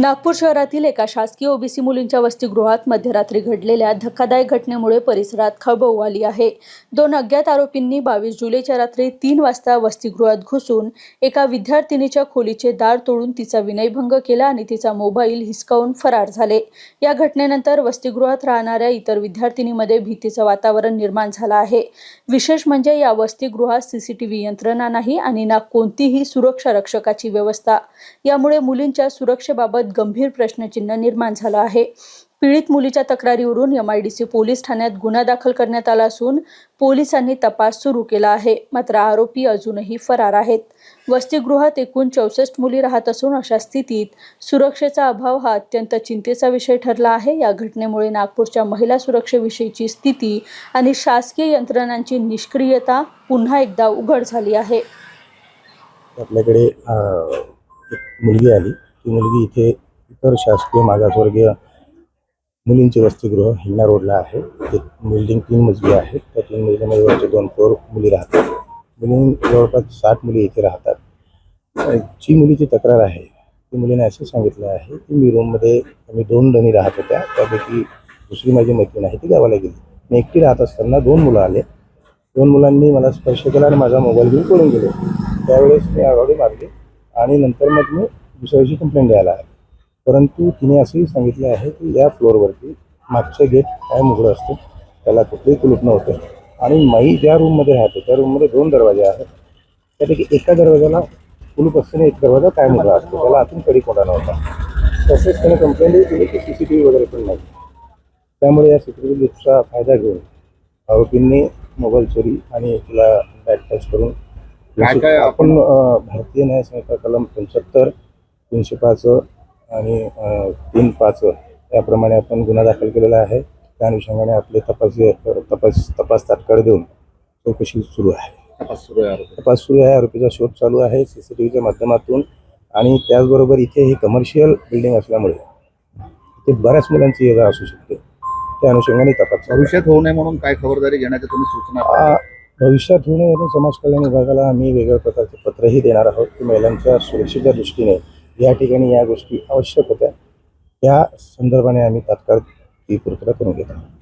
नागपूर शहरातील एका शासकीय ओबीसी मुलींच्या वसतिगृहात मध्यरात्री घडलेल्या धक्कादायक घटनेमुळे परिसरात खळबळ उडाली आहे. दोन अज्ञात आरोपींनी बावीस जुलैच्या रात्री तीन वाजता वसतिगृहात घुसून एका विद्यार्थिनीच्या खोलीचे दार तोडून तिचा विनयभंग केला आणि तिचा मोबाईल हिसकावून फरार झाले. या घटनेनंतर वसतिगृहात राहणाऱ्या इतर विद्यार्थिनीमध्ये भीतीचं वातावरण निर्माण झालं आहे. विशेष म्हणजे या वसतिगृहात सीसीटीव्ही यंत्रणा नाही आणि ना कोणतीही सुरक्षा रक्षकाची व्यवस्था. यामुळे मुलींच्या सुरक्षेबाबत गंभीर प्रश्नचिन्ह निर्माण झालं आहे. पीडित मुलीच्या तक्रारीवरून M I D C police ठाण्यात गुन्हा दाखल करण्यात आला असून पोलिसांनी तपास सुरू केला आहे. मात्र आरोपी अजूनही फरार आहेत. वसतिगृहात एकूण चौसष्ट मुली राहत असून अशा स्थितीत सुरक्षेचा अभाव हा अत्यंत चिंतेचा विषय ठरला आहे. या घटनेमुळे नागपूरच्या महिला सुरक्षेविषयीची स्थिती आणि शासकीय यंत्रणांची निष्क्रियता पुन्हा एकदा उघड झाली आहे. आपल्याकडे मुलगी आली. ती मुलगी इथे इतर शासकीय मागासवर्गीय मुलींचे वसतिगृह हिंगणा रोडला आहे. ते बिल्डिंग तीन मजली आहे. त्या तीन मजलीमध्ये वरचे दोन फ्लोअर मुली राहतात. मुली जवळपास साठ मुली इथे राहतात. जी मुलीची तक्रार आहे ती मुलीने असं सांगितलं आहे की मी रूममध्ये मी दोन जणी राहत होत्या. त्यापैकी दुसरी माझी मैत्रीण आहे ती गावाला गेली. मी एकटी राहत असताना दोन मुलं आले. दोन मुलांनी मला स्पर्श केला आणि माझा मोबाईल घेऊन पळून गेले. त्यावेळेस मी आघाडी मारली आणि नंतर मग मी दुसऱ्या दिवशी कंप्लेंट द्यायला आले. परंतु तिने असंही सांगितलं आहे की या फ्लोअरवरती मागचं गेट कायम उघडं असतं त्याला कुठलंही कुलूप नव्हतं. आणि मी ज्या रूममध्ये राहते त्या रूममध्ये दोन दरवाजे आहेत. त्यापैकी एका दरवाजाला कुलूप असताना एक दरवाजा कायम उघडा असतो त्याला आतून कडी कोणा नव्हता. तसेच त्याने कंप्लेंटही केली की सी सी टी व्ही वगैरे पण नाही. त्यामुळे या सी सी टी व्हीचा फायदा घेऊन आरोपींनी मोबाईल चोरी आणि तिला बॅट टच करून काय काय आपण भारतीय न्याय संहिता कलम पंच्याहत्तर तीनशे पाच आणि तीन पाच याप्रमाणे आपण गुन्हा दाखल केलेला आहे. त्या अनुषंगाने आपले तपास तपास तपास तात्काळ देऊन चौकशी सुरू आहे. तपास सुरू आहे तपास सुरू आहे. आरोपीचा शोध चालू आहे सी सी टी व्हीच्या माध्यमातून आणि त्याचबरोबर इथे ही कमर्शियल बिल्डिंग असल्यामुळे इथे बऱ्याच मुलांची ये जा असू शकते. त्या अनुषंगाने तपास. भविष्यात होऊ नये म्हणून काय खबरदारी घेण्याच्या तुम्ही सूचना भविष्यात होणे म्हणून समाज कल्याण विभागाला आम्ही वेगळ्या प्रकारचे पत्रही देणार आहोत की महिलांच्या सुरक्षेच्या दृष्टीने या ठिकाणी या गोष्टी आवश्यक होत्या. त्या संदर्भाने आम्ही तात्काळ ती पूर्तता करून घेत आहोत.